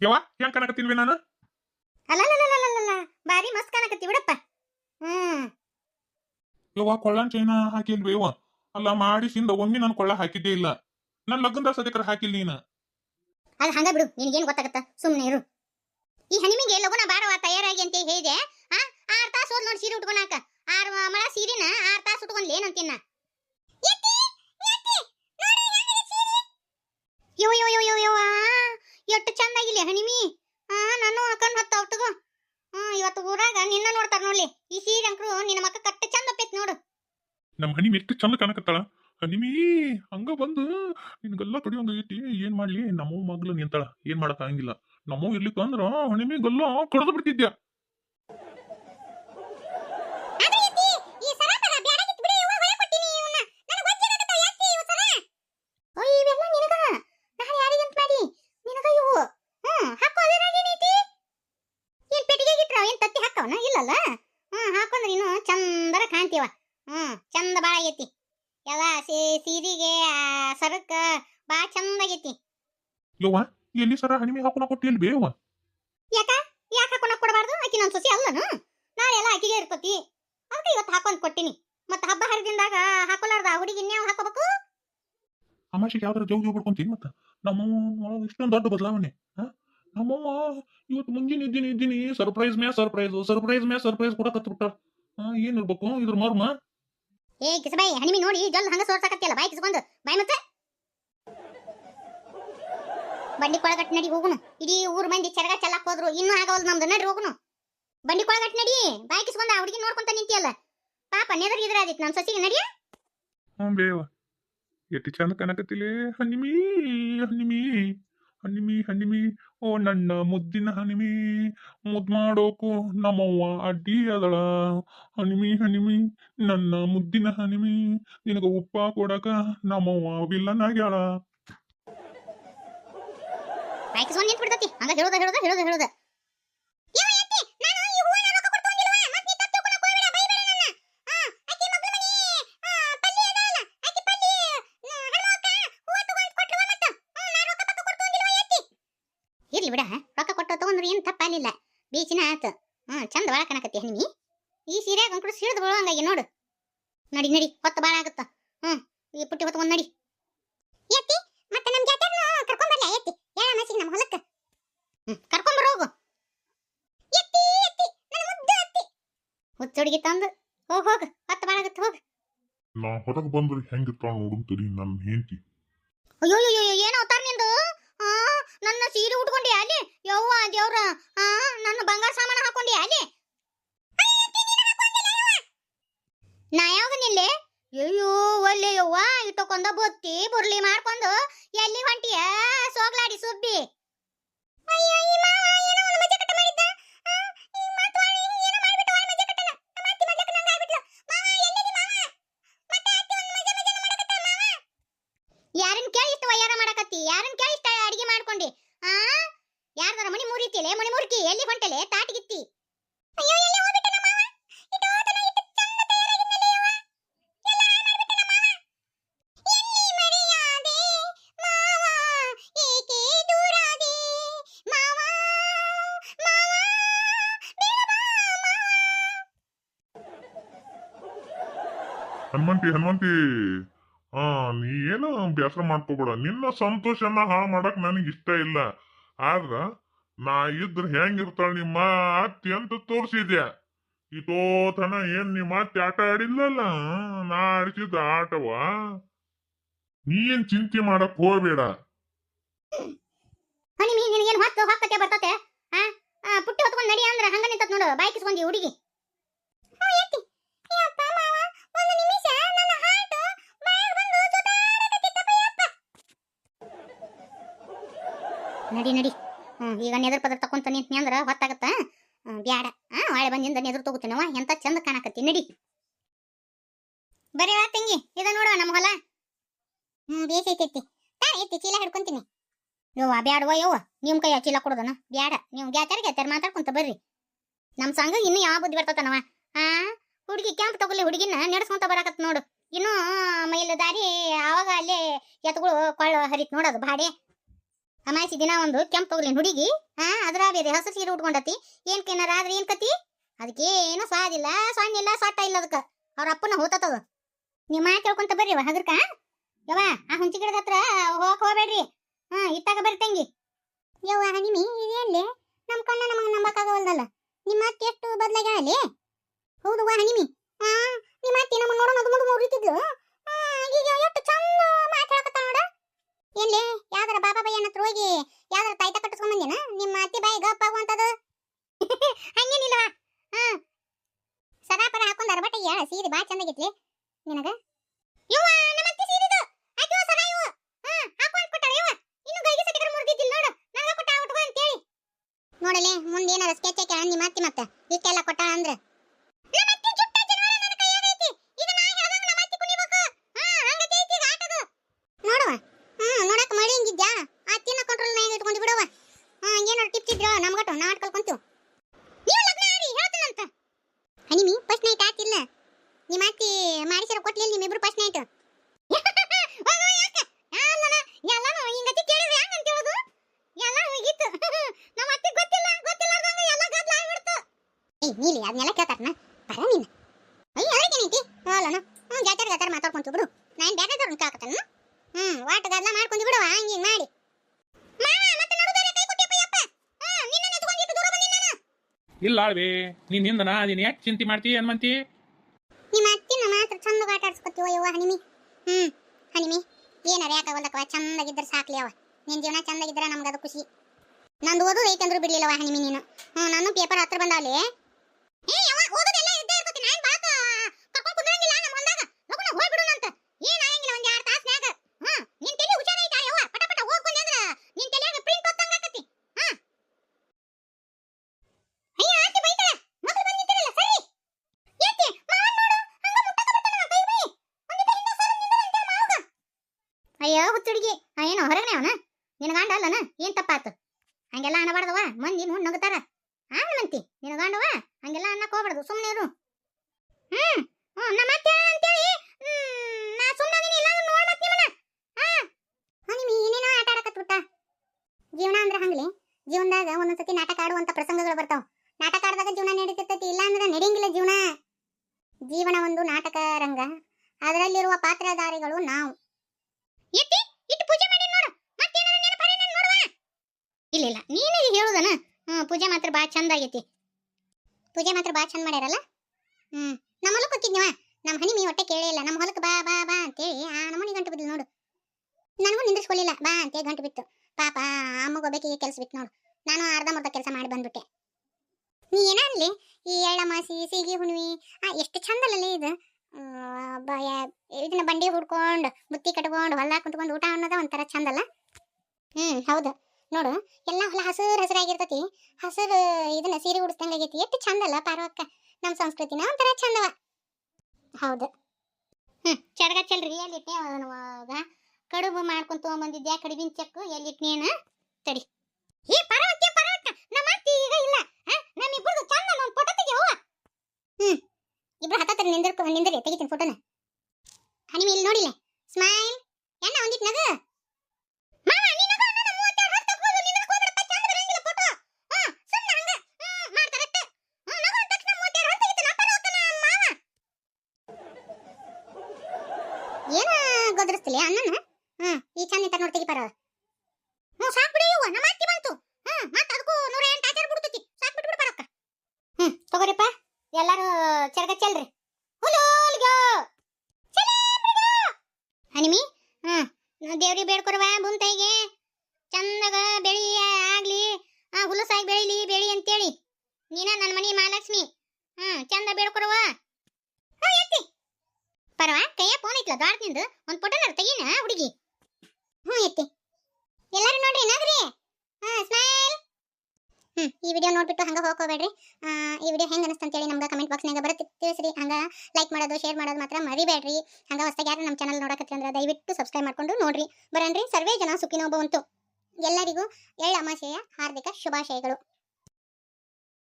ಯವ್ವ ಹೆಂಗ್ ಕಾಣಕತ್ತಿಲ್ವಿ ನಾನು? ಅಲ್ಲ ಬಾರಿ ಮಸ್ತ್ ಕಾಣಕತ್ತಿ ಬಿಡಪ್ಪ. ಹ್ಮ್. ಯವ್ವ ಕೊಳ್ಳನ್ ಚೈನ ಹಾಕಿಲ್ವಿ ಯವ್ವ? ಅಲ್ಲ ಮಾಡಿಸಿಂದ ಒಮ್ಮೆ ನಾನು ಕೊಳ್ಳ ಹಾಕಿದ್ದೇ ಇಲ್ಲ. ನನ್ ಲಗ್ನದ ಸದ್ಯಕರ ಹಾಕಿಲ್ಲ ನೀನು. ಅದು ಹಂಗ ಬಿಡು ನಿನಗೇನು ಗೊತ್ತಾಗತ್ತ? ಸುಮ್ಮನೆ ಇರು. ಈ ಹನಿಮಿಗೆ ಲಗುನ ಬಾರವ ತಯಾರಾಗಿ ಅಂತ ಹೇಳಿದೆ. ಆ ಆರ್ ತಾಸು ಹೋದ್ ನೋಡಿ ಸೀರೆ ಉಟ್ಕೊಳಕ. ಆರ್ ಮಳ ಸೀರೆನ ಆರ್ ತಾಸು ಉಟ್ಕೊಂಡ್ಲಿ ಏನಂತೀನ ಯೋ ಯೋ ಯೋ ಯೋ ಯೋ ಎಷ್ಟು ಚಂದಾಗಿಲ್ಲ ಹನಿಮಿ ಆ ನಾನು ಹಾಕೊಂಡ್ ಹೊತ್ತ ತಗೋ ಹಾ ಇವತ್ತು ಊರಾಗ ನಿನ್ನ ನೋಡ್ತಾರ ನೋಡ್ಲಿ ಈ ಸೀರೆ ಅಂಕ್ರು ನಿನ್ನ ಮಕ್ಕ ಕಟ್ಟ ಚಂದ ಒಪ್ಪೈತ್ ನೋಡು ನಮ್ ಹನಿಮಿ ಎಷ್ಟು ಚಂದ ಕಾಣಕತ್ತಾಳ. ಹನಿಮಿ ಹಂಗ ಬಂದು ನಿನ್ಗೆಲ್ಲ ತೊಡಿಯೊಂದು ಐತಿ ಏನ್ ಮಾಡ್ಲಿ? ನಮ್ಮವ್ ಮಗ್ಲು ನಿಂತಾಳ ಏನ್ ಮಾಡಕ್ ಹಂಗಿಲ್ಲ ನಮ್ಮವ್ ಇರ್ಲಿಕ್ಕ ಅಂದ್ರ ಹಣಿಮಿ ಗಲ್ಲ ಕಡ್ದು ಬಿಡ್ತಿದ್ಯ. ಆದ್ರೆ ಸೀರೆಗೆ ಆ, ಸರಕ್ಕ ಬಾಳ ಚಂದಾಗೈತಿ. ಯವ್ವ ಎಲ್ಲಿ ಸರ ಹನಿ ಹಾಕೋಣ ಕೊಟ್ಟಿಲ್ ಬೇವ ಯಾಕ? ಯಾಕ ಹಾಕೋಣ ಕೊಡಬಾರ್ದು? ಆಕಿ ನನ್ನ ಸೊಸಿ ಅಲ್ಲನು? ನಾಳೆ ಎಲ್ಲ ಆಕಿಗೆ ಇರ್ತತಿ. ಅದಕ್ಕೆ ಇವತ್ತು ಹಾಕೊಂಡ್ ಕೊಟ್ಟಿನಿ. ಮತ್ತ ಹಬ್ಬ ಹರಿದಿಂದಾಗ ಹಾಕೊಲಾರ್ದ ಹುಡುಗಿ ಇನ್ಯಾವ ಹಾಕೋಬೇಕು? ಅಮಾಶಿಗೆ ಯಾವ್ದಾರ ಜೋಗ ಜೋಗ ಬಿಡ್ಕೊಂತೀನಿ ಮತ್ತ? ನಮ್ಮ ಒಳಗೆ ಇಷ್ಟೊಂದು ದೊಡ್ಡ ಬದಲಾವಣೆ ನಮ್ಮವ್ವ ಇವತ್ತು ಮುಂಜಾನೆ ಇದ್ದೀನಿ ಇದ್ದೀನಿ ಸರ್ಪ್ರೈಸ್ ಮ್ಯಾ ಸರ್ಪ್ರೈಸ್ ಸರ್ಪ್ರೈಸ್ ಮ್ಯಾ ಸರ್ಪ್ರೈಸ್ ಕೊಡಕತ್ ಬಿಟ್ಟ ಹಾ ಏನ್ ಇರ್ಬೇಕು? ಇದ್ರ ಮರ್ಮ? ಏ ಕಿಸಬಾಯಿ ಹಣಿಮಿ ನೋಡಿ, ಜಲ್ ಹಂಗ ಸೋರ್ಸಾಕತ್ತಿಯಲ್ಲ, ಬಾಯಿ ಕಿಸ್ಕೊಂಡು ಬಾಯಿ ಮತ್ತೆ? ಬಂಡಿ ಕೊಳಗಟ್ ನಡಿ ಹೋಗುನು. ಇಡೀ ಊರ್ ಮಂದಿ ಚರಗ ಚೆಲ್ಲಕ್ ಹೋದ್ರು, ಇನ್ನೂ ಆಗವಲ್ ನಮ್ದು. ನಡಿ ಹೋಗುನು. ಬಂಡಿ ಕೊಳಗಟ್ ನಡಿ. ಬಾಯಿ ಕಿಸ್ಕೊಂಡ ಹುಡುಗಿ ನೋಡ್ಕೊಂತ ನಿಂತಿಯಲ್ಲ. ಪಾಪ, ನೆದರ್ ಇದ್ರ ಆದಿತ್ ನಮ್ ಸಸಿಗೆ, ನಡಿಯ? ಹ್ಞೂ ಬೇವ. ಎಟ್ಟಿ ಚಂದ ಕನಕತಿಲೆ ಹನಿಮಿ ಹನಿಮಿ ಹನಿಮಿ ಹನಿಮಿ ಓ ನನ್ನ ಮುದ್ದಿನ ಹನಿಮಿ ಮುದ್ ಮಾಡೋಕು ನಮ್ಮವ್ವ ಅಡ್ಡಿ ಅದಳ ಹನಿಮಿ ಹನಿಮಿ ನನ್ನ ಮುದ್ದಿನ ಹನಿಮಿ ನಿನಗ ಉಪ್ಪ ಕೊಡಕ ನಮ್ಮವ್ವ ವಿಲ್ಲನ್ ಆಗ್ಯಾಳ ಹೇಳೋದ ಹೇಳೋದ ಹೇಳೋದ ಹೇಳೋದ. ಇರ್ಲಿ ಬಿಡ. ರೊಕ್ಕ ಕೊಟ್ಟು ತಗೊಂಡ್ರೆ ಏನು ತಪ್ಪಾಲಿಲ್ಲ ಬೀಚಿನ ಆತು. ಹ್ಮ್ ಚಂದ ಬಾಳ ಕಣಕತ್ತಿ ಹನಿಮಿ ಈ ಸೀರೆಯಾಗ ಅಂಕುಡು ಸಿಡಿದು ಬೀಳಂಗಾಗಿ ನೋಡು. ನಡಿ ನಡಿ ಹೊತ್ತು ಬಾಳ ಆಗತ್ತ. ಹ್ಮ್ ಈ ಪುಟ್ಟಿ ಹೊತ್ಕೊಂಡ್ ನಡಿ. ಎತ್ತಿ ಮತ್ತೆ ನಮ್ಮ ಜಾತ್ರೆನ ಕರ್ಕೊಂಡ್ ಬರ್ಲ? ಎತ್ತಿ ಹೇಳ ಮಸಿಗೆ ನಮ್ಮ ಹೊಲಕ್ಕೆ. ಹ್ಞೂ ಕರ್ಕೊಂಬರ ಬರೋಗು ಎತ್ತಿ ಎತ್ತಿ ನನ್ನ ಮುದ್ದು ಅತ್ತಿ. ಹುಚ್ಚುಡುಗಿ ತಂದು. ಹೋಗಿ ಹೋಗು ಹೊತ್ತು ಬಾಳ ಆಗುತ್ತೆ ಹೋಗ್. ನಾ ಹೊರಗೆ ಬಂದ್ರೆ ಹೆಂಗಿರ್ತಾಳ ತಡಿ ನನ್ನ ಹೆಂಡತಿ. ಅಯ್ಯೋ ಅಯ್ಯೋ ಏನೋ ಅವತಾರ ನಿಂದು? ನನ್ನ ಸೀರೆ ಉಟ್ಕೊಂಡಿ ಅಲ್ಲಿ? ಯವ್ವ, ದೇವ್ರ, ಆ, ನನ್ನ ಬಂಗಾರ ಸಾಮಾನು ಹಾಕೊಂಡಿ ಅಲ್ಲಿ? ನಾ ಯಾವಾಗ ನಿಲ್ಲೆ? ಅಯ್ಯೋ, ಒಲ್ಲೆ ಯವ್ವ ಇಟ್ಟಕೊಂದ ಬತ್ತಿ, ಬುರ್ಲಿ ಮಾಡ್ಕೊಂಡು ಎಲ್ಲಿ ಹೊಂಟಿಯ? ಸೋಗ್ಲಾಡಿ ಸುಬ್ಬಿ. ಹನುಮಂತಿ ಹನುಮಂತಿ ಹಾ ನೀ ಏನು ಬೇಸರ ಮಾಡ್ಕೋಬೇಡ. ನಿನ್ನ ಸಂತೋಷನ ಹಾಳು ಮಾಡಕ್ ನನಗೆ ಇಷ್ಟ ಇಲ್ಲ. ಆದ್ರ ನಾ ಇದ್ರ ಹೆಂಗಿರ್ತಾಳ ನಿಮ್ಮ ಅತ್ತಿ ಅಂತ ತೋರಿಸಿದ್ಯಾ. ಇತೋತನ ಏನ್ ನಿಮ್ಮ ಅತ್ತಿ ಆಟ ಆಡಿಲ್ಲಲ್ಲ, ನಾ ಆಡಿಸಿದ ಆಟವ. ನೀ ಏನ್ ಚಿಂತೆ ಮಾಡಕ್ ಹೋಗ್ಬೇಡ. ಹನಿ ಮೀನ್ ನಿನಗೇನು ಹೊತ್ತು ಹೊಕ್ಕತೆ ಬರ್ತತೆ? ಆ ಪುಟ್ಟಿ ಹೊತ್ಕೊಂಡು ನಡಿ ಅಂದ್ರೆ ಹಂಗ ನಿಂತತ್ ನೋಡು. ಬಾಯಿ ಹುಡುಗಿ. ನಡಿ ನಡಿ. ಹ್ಮ್, ಈಗ ನೆದರ್ ಪದರ್ ತಕೊಂತ ನಿಂತ್ನಿ ಅಂದ್ರ ಹೊತ್ತಾಗತ್ತ? ಬ್ಯಾಡ. ಆ ಹೊಳೆ ಬಂದಿಂದ ನೆದರ್ ತಗೋತೀನವ ಎಂತ ಚಂದ ಕಾಣಕತ್ತಿ. ನಡಿ. ಬರೀ ತಂಗಿ ಇದ ನೋಡುವ ನಮ್ಮ ಹೊಲ. ಹ್ಮ್ ಬೇಸೈತೈತಿ ತಾ, ಐತಿ, ಚೀಲ ಹಿಡ್ಕೊಂತೀನಿ. ಯವ್ವ ಬ್ಯಾಡವ ಯವ್ವ ನಿಮ್ ಕೈ ಚೀಲ ಕೊಡೋದನ? ಬ್ಯಾಡ. ನೀವು ಗ್ಯಾತಾರ ಗ್ಯಾತಾರ ಮಾತಾಡ್ಕೊಂತ ಬರ್ರಿ. ನಮ್ಮ ಸಂಘ ಇನ್ನೂ ಯಾವ ಬುದ್ಧಿ ಬರ್ತತನವ? ಆ ಹುಡುಗಿ ಕ್ಯಾಂಪ್ ತಗೊಳ್ಳಿ, ಹುಡುಗಿನ ನಡೆಸ್ಕೊಂತ ಬರಾಕತ್ ನೋಡು. ಇನ್ನೂ ಮೈಲ ದಾರಿ ಆವಾಗ ಅಲ್ಲಿ ಎತ್ಗಳು ಕೊಳ್ಳ ಹರಿತ್ ನೋಡೋದು ಬಾಡೆ. ಅಮಾಸಿ ದಿನ ಒಂದು ಕೆಂಪು ಹೋಗ್ಲಿ ಹುಡುಗಿ ಹಾ ಅದ್ರ ಬೇರೆ ಹಸಿರು ಸೀರೆ ಉಟ್ಕೊಂಡತಿ. ಏನ್ ಕೇನಾರ ಆದ್ರೆ ಏನ್ ಕತಿ? ಅದಕ್ಕೆ ಏನೋ ಸ್ವಾದಿಲ್ಲ ಸೊನ್ನಿಲ್ಲ ಸೊಟ್ಟ ಇಲ್ಲ ಅದಕ್ಕ. ಅವ್ರ ಅಪ್ಪನ ಹೋತತದ ನಿಮ್ಮ ಮಾತು ಕೇಳ್ಕೊಂತ ಬರ್ರಿ ಅವ ಹಗರ್ಕ. ಯವ್ವ, ಆ ಹುಂಚಿ ಗಿಡದ ಹತ್ರ ಹೋಗಕ್ ಹೋಗ್ಬೇಡ್ರಿ. ಹಾ, ಇತ್ತಾಗ ಬರ್ರಿ ತಂಗಿ. ಯವ್ವ ಹನಿಮಿ ಇದೇನ್ಲೆ ನಮ್ ಕಣ್ಣ ನಮಗ ನಂಬಕ್ಕಾಗವಲ್ದಲ್ಲ. ನಿಮ್ಮ ಅತ್ತೆ ಎಷ್ಟು ಬದ್ಲಾಗ್ಯಾಳ ಹೌದು ವಾ ಹನಿಮಿ ಹಾ ನಿಮ್ಮ ಅತ್ತೆ ನಮ್ಮನ್ನ ನೋಡೋಣ ಅದು ಮುಂದೆ ಮುರಿತಿದ್ಲು ಈಗ ಎಷ್ಟು ಚಂದ ಮಾತಾಡಕತ್ತ ನೋಡ ಎಲ್ಲಿ ಯಾವ್ದಾರ ಬಾಬಾ ಬಯ್ಯನ ಹತ್ರ ಹೋಗಿ ಯಾವ್ದಾರ ತಾಯ್ತ ಕಟ್ಟಿಸ್ಕೊಂಡ್ ಬಂದೇನ ನಿಮ್ಮ ಅತ್ತೆ ಬಾಯಿ ಗಪ್ಪ ಆಗುವಂತದ ಹಂಗೇನಿಲ್ಲ ಹಾ ಸದಾಪರ ಹಾಕೊಂಡ್ ಸೀರೆ ಬಾ ಚಂದಾಗಿತ್ಲಿ ನಿನಗ? ಯವ್ವ, ನಮ್ಮ ಹಾ ಇನ್ನು ಗೈಗೆ ಸಟಿಗರ ನೋಡು. ನನಗ ಕೊಟ್ಟ ಅಂತ ಹೇಳಿ ನೋಡಲೆ, ಮುಂದೆ ಏನಾರ ಸ್ಕೆಚ್ ಹಾಕ್ಯಾಳ ನಿಮ್ಮ ಅತ್ತೆ ಮತ್ತೆ. ಇಷ್ಟೆಲ್ಲ ಕೊಟ್ಟಾಳ ಅಂದ್ರೆ ನಮ್ಮ ಅತ್ತೆ ಜುಟ್ಟ ಜನವರ ನನ್ನ ಕೈಯಾಗ ಐತಿ ಈಗ ನಾ ಹೇಳ್ದಂಗ ನಮ್ಮ ಅತ್ತೆ ಕುಣಿಬೇಕು ಹಾ ಹಂಗತೆ ಐತಿ ಈಗ ಆಟದ ನೋಡುವ ಹ್ಮ್ ನೋಡಕ್ ಮಳಿ ಹಿಂಗಿದ್ಯಾ ಅತ್ತಿನ ಕಂಟ್ರೋಲ್ ನ್ಯಾಗ ಇಟ್ಕೊಂಡು ಬಿಡವ ಹಾ ಏನಾರ ಟಿಪ್ಸ್ ಇದ್ರ ನಮ್ಗಟ್ಟು ನಾಟ್ ಕಲ್ಕೊಂತೀವಿ ನೀವು ಲಗ್ನ ಆಡಿ ಹೇಳ್ತೀನಂತ ಹನಿಮಿ ಫಸ್ಟ್ ನೈಟ್ ಆತಿಲ್ಲ ನಿಮ್ಮ ಅತ್ತಿ ಮಾಡಿಸಿರ ಕೊಟ್ಲಿಲ್ಲ ನಿಮ್ಮಿಬ್ರು ಫಸ್ಟ್ ನೈಟ್ ಎಲ್ಲಾನು ಹಿಂಗತಿ ಕೇಳಿದ್ರೆ ಹೆಂಗ್ ಅಂತ ಹೇಳೋದು ಎಲ್ಲ ಹೋಗಿತ್ತು ನಮ್ಮ ಅತ್ತೆ ಗೊತ್ತಿಲ್ಲ ಗೊತ್ತಿಲ್ಲಾರ್ದಂಗ ಎಲ್ಲ ಗದ್ಲ ಆಗ್ಬಿಡ್ತು ಏಯ್ ನೀಲಿ ಅದನ್ನೆಲ್ಲ ಕೇಳ್ತಾರನ ಬರ ನೀನು ಅಯ್ಯ ಅಲ್ಲನ ಹ್ಞೂ ಜಾತ್ರೆ ಜಾತ್ರೆ ಮಾತಾಡ್ಕೊಂತೀವಿ ಬಿಡು ನಾನು ಬೇರೆದವ್ರನ್ನ ಕೇಳ್ಕತ್ತಾನ ಹ್ಞೂ ವಾಟ ಗದ್ಲ ಮಾಡ್ಕೊಂಡು ಬಿಡುವ ಹಿಂಗೆ ಹಿಂಗ್ ಮಾಡಿ. ಇಲ್ಲ ಅಳ್ವಿ ನೀನ್ ನಾ ನೀನ್ ಯಾಕೆ ಚಿಂತೆ ಮಾಡ್ತಿ ಅನ್ಮಂತಿ ನಿಮ್ಮ ಅತ್ತಿನ ಮಾತ್ರ ಚಂದ ಆಟ ಆಡ್ಸ್ಕೊತೀವ ಯವ್ವ ಹನಿಮಿ. ಹ್ಮ್ ಹನಿಮಿ ಏನಾರ ಯಾಕಾಗಲ್ಲಕ್ಕವ ಚಂದಾಗಿದ್ರೆ ಸಾಕ್ಲಿ ಅವ. ನಿನ್ ಜೀವನ ಚಂದಾಗಿದ್ರೆ ನಮ್ಗೆ ಅದು ಖುಷಿ. ನಂದು ಓದು ಐತಂದ್ರು ಬಿಡ್ಲಿಲ್ಲವ ಹನಿಮಿ ನೀನು. ಹ್ಮ್ ನಾನು ಪೇಪರ್ ಹತ್ರ ಬಂದಾವಲ್ಲಿ ಏ ಯವ್ವ ಓದೋದೆಲ್ಲ ಇದ್ದೇ ಇರ್ತೈತಿ ನಾನು ಬಾತ ಕರ್ಕೊಂಡ್ ಕುಂದ್ರಂಗಿಲ್ಲ ನಮ್ಮ ಹೊಲ್ದಾಗ ಲಗುನ ಹೋಗಿ ಬಿಡೋಣಂತ ಏನ್ ಆಗಂಗಿಲ್ಲ ಒಂದ್ ಎರಡು ತಾಸ್ನ್ಯಾಗ ಹ್ಮ್ ನಿನ್ ತಲೆ ಹುಷಾರ ಐತಾ ಯವ್ವ ಪಟ ಪಟ ಹೋಗ್ ಬಂದೆ ಅಂದ್ರ ನಿನ್ ತಲೆಯಾಗ ಪ್ರಿಂಟ್ ಹೊತ್ತಂಗ ಆಕತಿ ಹಾ ಅಯ್ಯ ಆತಿ ಬೈತಾಳ ಮೊದಲು ಬಂದ್ ನಿಂತಿರಲ್ಲ ಸರಿ ಏತಿ ಮಾವನ್ ನೋಡು ಹಂಗ ಮುಟ್ಟಕ ಬರ್ತಾನ ಕೈ ಬೈ ಒಂದಿಟ ಹಿಂದ ಸಲ ನಿಂದ ಬಂತ ಮಾವಗ ಅಯ್ಯೋ ಹುಚ್ಚುಡುಗಿ ಏನೋ ಹೊರಗನೆ ಅವನ ನಿನ್ನ ಗಂಡ ಅಲ್ಲನ ಏನ್ ತಪ್ಪಾತು ಹಂಗೆಲ್ಲ ಅನ್ನಬಾರ್ದವ ಮಂದಿ ನೋಡಿ ನಗುತ್ತಾರ ಆನಮಂತಿ ನಿನ್ನ ಗಂಡವ ಹಂಗೆಲ್ಲ ಅನ್ನಕ್ ಹೋಗ್ಬಾರ್ದು ಸುಮ್ಮನೆ ಇರು ಹ್ಮ್ ಹ್ಮ್ ನಮ್ಮ ಅತ್ತೆ ಅಂತೇಳಿ ಹ್ಮ್, ನಾ ಸುಮ್ಮನೆ ಇಲ್ಲ ನೋಡತ್ ನಿಮ್ಮನ ಹಾ ಹನಿ ಏನೇನೋ ಆಟ ಆಡಕತ್ ಬಿಟ್ಟ ಜೀವನ ಅಂದ್ರೆ ಹಂಗ್ಲಿ ಜೀವನದಾಗ ಒಂದೊಂದ್ಸತಿ ನಾಟಕ ಆಡುವಂತ ಪ್ರಸಂಗಗಳು ಬರ್ತಾವ ನಾಟಕ ಆಡಿದಾಗ ಜೀವನ ನಡೀತಿರ್ತೈತಿ ಇಲ್ಲ ಅಂದ್ರೆ ನಡೆಯಂಗಿಲ್ಲ ಜೀವನ ಜೀವನ ಒಂದು ನಾಟಕ ರಂಗ. ಅದರಲ್ಲಿರುವ ಪಾತ್ರಧಾರಿಗಳು ನಾವು. ಎತ್ತಿ, ಇಟ್ಟು ಪೂಜೆ ಮಾಡಿ ನೋಡು. ಮತ್ತೇನಾರ ನೆನಪare ನಾನು ನೋಡುವ. ಇಲ್ಲ ಇಲ್ಲ, ನೀನೇ ಹೇಳುದನ? ಹ್ಮ್, ಪೂಜೆ ಮಾತ್ರ ಬಾ, ಚಂದ ಆಗೈತಿ. ಪೂಜೆ ಮಾತ್ರ ಬಾ, ಚಂದ ಮಾಡ್ಯಾರಲ್ಲ? ಹ್ಮ್, ನಮ್ಮ ಹೊಲಕ್ಕೆ ನಮ್ಮ ಹನಿ ಮೀ ಹೊಟ್ಟೆ ಕೇಳೇ ಇಲ್ಲ. ನಮ್ಮ ಹೊಲಕ್ಕೆ ಬಾ ಬಾ ಬಾ ಅಂತೇಳಿ ಆ ನಮ್ಮನಿ ಗಂಟು ಬಿದ್ಲು ನೋಡು. ನನಗೂ ನಿಂದಿಸ್ಕೊಳ್ಳಿಲ್ಲ ಬಾ ಅಂತೇಳಿ ಗಂಟು ಬಿತ್ತು. ಪಾಪ ಅಮ್ಮಗೊಬ್ಬಕಿಗೆ ಕೆಲಸ ಬಿತ್ತು ನೋಡು. ನಾನು ಅರ್ಧ ಮುರ್ಧ ಕೆಲಸ ಮಾಡಿ ಬಂದ್ಬಿಟ್ಟೆ. ನೀ ಏನ ಅನ್ಲಿ? ಈ ಎಳ್ಳಮಾಸಿ ಸೀಗಿ ಹುಣ್ವಿ. ಎಷ್ಟು ಚಂದಲ್ಲೇ ಇದು. ಇದನ್ನ ಬಂಡಿ ಹುಡ್ಕೊಂಡು ಬುತ್ತಿ ಕಟ್ಕೊಂಡು ಹೊಲ ಕುಂತ್ಕೊಂಡು ಊಟ ಅನ್ನೋದ ಒಂಥರ ಚಂದಲ್ಲ ಹ್ಮ್, ಹೌದು. ನೋಡು, ಎಲ್ಲ ಹೊಲ ಹಸಿರು ಹಸಿರಾಗಿರ್ತತಿ. ಹಸಿರು ಇದನ್ನ ಸೀರೆ ಉಡಿಸ್ದಂಗ ಆಗೈತಿ. ಎಷ್ಟು ಚಂದಲ್ಲ ಪಾರ್ವಕ್ಕ? ನಮ್ಮ ಸಂಸ್ಕೃತಿನ ಒಂಥರ ಚಂದವ ಹೌದು. ಹ್ಮ್ ಚರ್ಗ ಚಲ್ರಿ ಎಲ್ಲಿಟ್ಟೆ ಅವಾಗ ಕಡುಬು ಮಾಡ್ಕೊಂತ ಬಂದಿದ್ಯಾ ಕಡುಬಿನ ಚೆಕ್ಕು, ಎಲ್ಲಿಟ್ನೇನ? ತಡಿ. ಏ, ಪಾರ್ವತಿ ಪಾರ್ವಕ್ಕ ನಮ್ಮ ಅತ್ತಿ ಈಗ ಇಲ್ಲ ನಮ್ಮಿಬ್ಬರದು ಚಂದ ಒಂದು ಫೋಟೋ ತೆಗಿಯೋ ಹ್ಮ್ ಇಬ್ರು ನಿಂದಿರಿ ತೆಗಿತೀನಿ ಫೋಟೋನ ಹನಿಮಿ ಇಲ್ಲಿ ನೋಡಿಲ್ಲ. ಸ್ಮೈಲ್ ಎಣ್ಣ, ಒಂದಿಟ್ ನಗು. ಏನ ಗೊದರಿಸ್ತಿಲ್ಲ ಅಣ್ಣನ? ಹ್ಮ್, ಈ ಚಂದ ನಿಂತ ನೋಡಿ ಬರ ಹ್ಮ್, ಸಾಕ್ ಬಿಡಿ ನಮ್ಮ ಅತ್ತಿ ಬಂತು. ಹ್ಮ್, ಮತ್ತೆ ಅದಕ್ಕೂ ಬಿಡ್ತೈತಿ. ಸಾಕ್ ಬಿಟ್ಟು ಬಿಡು ಬರಕ್ಕ ಹ್ಮ್, ತಗೋರಿಪ್ಪ. ಎಲ್ಲಾರು ಚರ್ಗ ಚೆಲ್ರಿ ಹುಲೋಲ್ಗೋ ಹನಿಮಿ ಹ್ಮ್ ದೇವ್ರಿಗೆ ಬೇಡ್ಕೊರವ ಭೂಮ್ತಾಯಿಗೆ ಚಂದಾಗ ಬೆಳಿ ಆಗ್ಲಿ, ಆ ಹುಲಸಾಗಿ ಬೆಳಿಲಿ ಬೆಳಿ ಅಂತೇಳಿ. ನೀನ ನನ್ನ ಮನಿ ಮಹಾಲಕ್ಷ್ಮಿ. ಹ್ಮ್, ಚಂದ ಬೇಡ್ಕೊರವ ಪರವ, ಕೈಯ ಫೋನ್ ಐತ್ಲ ದಾಡ್ತಿಂದು ಒಂದ್ ಫೋಟೋನಾರ ತೆಗೀನ ಹುಡುಗಿ. ಹ್ಞೂ ಎತ್ತಿ. ಎಲ್ಲರೂ ನೋಡ್ರಿ ಏನಾದ್ರಿ ಈ ವಿಡಿಯೋ ನೋಡ್ಬಿಟ್ಟು ಹಂಗ ಹೋಗ್ಕೋಬೇಡ್ರಿ. ಈ ವಿಡಿಯೋ ಹೆಂಗ್ ಅನಿಸ್ತಂತ ಅಂತೇಳಿ ನಮ್ಗೆ ಕಮೆಂಟ್ ಬಾಕ್ಸ್ನಾಗ ಬರುತ್ತೆ. ತಿಳಿಸ್ರಿ, ಹಂಗ ಲೈಕ್ ಮಾಡೋದು ಶೇರ್ ಮಾಡೋದು ಮಾತ್ರ ಮರಿಬೇಡ್ರಿ. ಹಂಗ ಹೊಸದಾಗಿ ಯಾರು ನಮ್ಮ ಚಾನಲ್ ನೋಡಕತ್ತಿ ಅಂದ್ರೆ ದಯವಿಟ್ಟು ಸಬ್ಸ್ಕ್ರೈಬ್ ಮಾಡ್ಕೊಂಡು ನೋಡ್ರಿ. ಬರನ್ರಿ ಸರ್ವೇ ಜನ ಸುಖಿನೋ ಉಂಟು ಎಲ್ಲರಿಗೂ ಎಳ್ಳ ಅಮಾಸೆಯ ಹಾರ್ದಿಕ ಶುಭಾಶಯಗಳು.